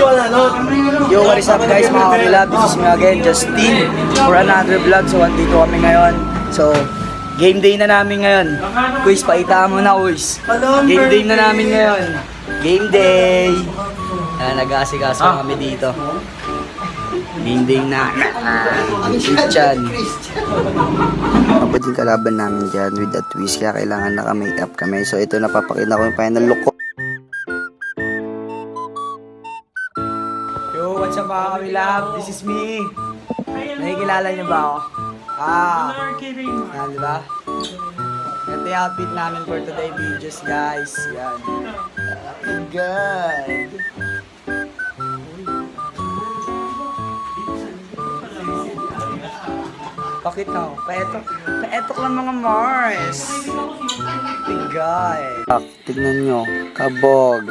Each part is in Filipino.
Yo, what is up guys mga kamilab? This is me again, Justin for another vlog. So, andito kami ngayon. So, game day na namin ngayon. Quiz, paita mo na, Uys. Game day na namin ngayon. Game day! Ayan, nag-aasikaso kami dito. Game day na. Ah, Christian. Abad yung kalaban namin dyan with that twist kaya kailangan naka-makeup kami. So ito napapakita ko yung final look ko. What's up mga kamilab? This is me. Nakikilala niyo ba ako? Ah, yan di ba? Ito yung outfit namin for today videos guys. Yan. Good. Bakit na? Paetok. Paetok lang mga Mars. Tigay. Tignan nyo. Kabog.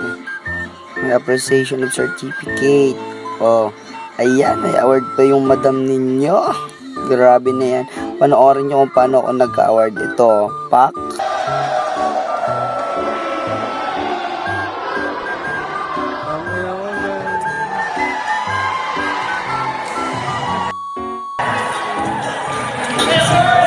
May appreciation of certificate. Oh, ayan, may award pa yung madam ninyo. Grabe na yan. Panoorin nyo kung paano ako nag-award ito. Pak! Yes, sir!